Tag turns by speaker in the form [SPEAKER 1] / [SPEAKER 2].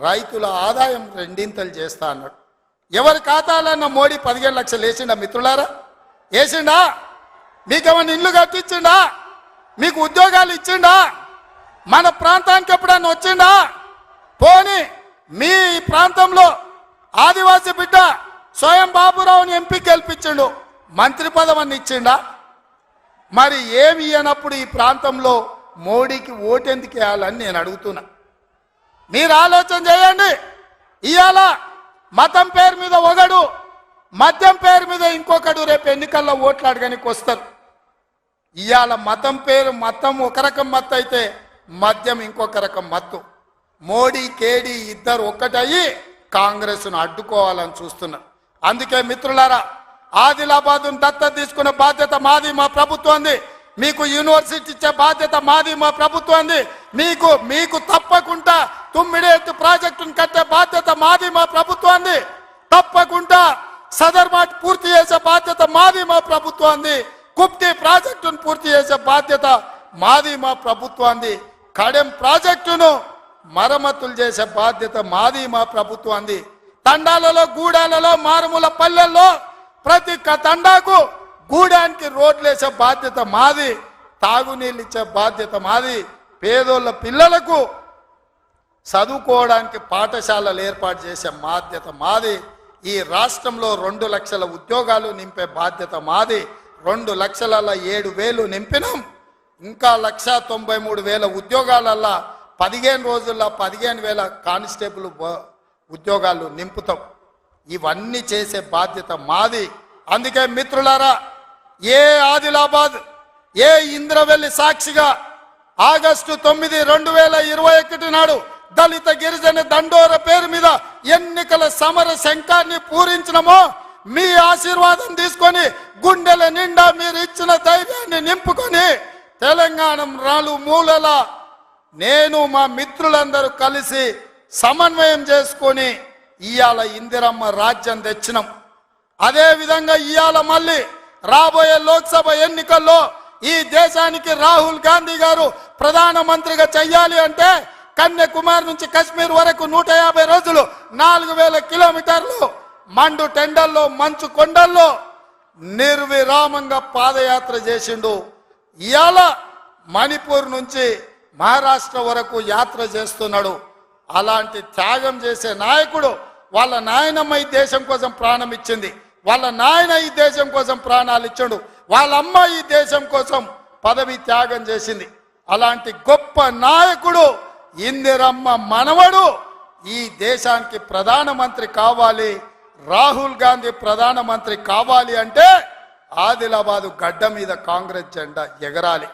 [SPEAKER 1] రైతుల ఆదాయం రెండింతలు చేస్తా అన్నాడు. ఎవరి ఖాతాలన్న మోడీ పదిహేను లక్షలు వేసిండా మిత్రులారా? వేసిండా? మీకేమన్నా ఇల్లు కట్టించిండా? మీకు ఉద్యోగాలు ఇచ్చిండా? మన ప్రాంతానికి ఎప్పుడన్నా వచ్చిండా? పోని మీ ప్రాంతంలో ఆదివాసీ బిడ్డ స్వయం బాబురావుని ఎంపీ గెలిపించిండు. మంత్రి పదవని ఇచ్చిండా? మరి ఏమి ఇయ్యనప్పుడు ఈ ప్రాంతంలో మోడీకి ఓటెందుకు వేయాలని నేను అడుగుతున్నా. మీరు ఆలోచన చేయండి. ఇవాళ మతం పేరు మీద ఒకడు మద్యం పేరు మీద ఇంకొకడు రేపు ఎన్నికల్లో ఓట్లు అడగనికి వస్తారు. ఇవాళ మతం పేరు మతం ఒక రకం మత్తు అయితే మద్యం ఇంకొక రకం మత్తు. మోడీ కేడీ ఇద్దరు ఒక్కటయ్యి కాంగ్రెస్ను అడ్డుకోవాలని చూస్తున్నారు. అందుకే మిత్రులారా ఆదిలాబాద్ను దత్తత తీసుకునే బాధ్యత మాది మా ప్రభుత్వంది. మీకు యూనివర్సిటీ ఇచ్చే బాధ్యత మాది మా ప్రభుత్వంది మీకు మీకు తప్పకుండా తుమ్మిడేట్టు ప్రాజెక్టును కట్టే బాధ్యత మాది మా ప్రభుత్వాన్ని తప్పకుండా సదర్మాట్ పూర్తి చేసే బాధ్యత మాది మా ప్రభుత్వాన్ని కుప్టి ప్రాజెక్టును పూర్తి చేసే బాధ్యత మాది మా ప్రభుత్వాన్ని కడెం ప్రాజెక్టును మరమ్మతులు చేసే బాధ్యత మాది మా ప్రభుత్వాన్ని తండాలలో గూడాలలో మారుమూల పల్లెల్లో ప్రతి తండాకు కూడానికి రోడ్లేసే బాధ్యత మాది తాగునీళ్ళు ఇచ్చే బాధ్యత మాది. పేదోళ్ళ పిల్లలకు చదువుకోవడానికి పాఠశాలలు ఏర్పాటు చేసే బాధ్యత మాది. ఈ రాష్ట్రంలో రెండు లక్షల ఉద్యోగాలు నింపే బాధ్యత మాది. రెండు లక్షల ఏడు వేలు నింపినాం. ఇంకా లక్ష తొంభై మూడు వేల ఉద్యోగాలల్లా పదిహేను రోజుల్లో పదిహేను వేల కానిస్టేబుల్ ఉద్యోగాలు నింపుతాం. ఇవన్నీ చేసే బాధ్యత మాది. అందుకే మిత్రులారా ఏ ఆదిలాబాద్ ఏ ఇంద్రవెల్లి సాక్షిగా ఆగస్టు తొమ్మిది రెండు వేల ఇరవై ఒకటి నాడు దళిత గిరిజన దండోర పేరు మీద ఎన్నికల సమర శంఖాన్ని పూరించినమో మీ ఆశీర్వాదం తీసుకొని గుండెల నిండా మీరు ఇచ్చిన ధైర్యాన్ని నింపుకొని తెలంగాణ రాలు మూలల నేను మా మిత్రులందరూ కలిసి సమన్వయం చేసుకొని ఇవాళ ఇందిరమ్మ రాజ్యం తెచ్చినాం. అదే విధంగా ఇవాళ మళ్ళీ రాబోయే లోక్సభ ఎన్నికల్లో ఈ దేశానికి రాహుల్ గాంధీ గారు ప్రధానమంత్రిగా చెయ్యాలి అంటే కన్యాకుమారి నుంచి కశ్మీర్ వరకు నూట యాభై రోజులు నాలుగు వేల కిలోమీటర్లు మండు టెండల్లో మంచు కొండల్లో నిర్విరామంగా పాదయాత్ర చేసిండు. ఇవాళ మణిపూర్ నుంచి మహారాష్ట్ర వరకు యాత్ర చేస్తున్నాడు. అలాంటి త్యాగం చేసే నాయకుడు వాళ్ళ నాయనమ్మ ఈ దేశం కోసం ప్రాణం ఇచ్చింది. వాళ్ళ నాయన ఈ దేశం కోసం ప్రాణాలు ఇచ్చాడు. వాళ్ళ అమ్మ ఈ దేశం కోసం పదవి త్యాగం చేసింది. అలాంటి గొప్ప నాయకుడు ఇందిరమ్మ మనవడు ఈ దేశానికి ప్రధానమంత్రి కావాలి. రాహుల్ గాంధీ ప్రధానమంత్రి కావాలి అంటే ఆదిలాబాదు గడ్డ మీద కాంగ్రెస్ జెండా ఎగరాలి.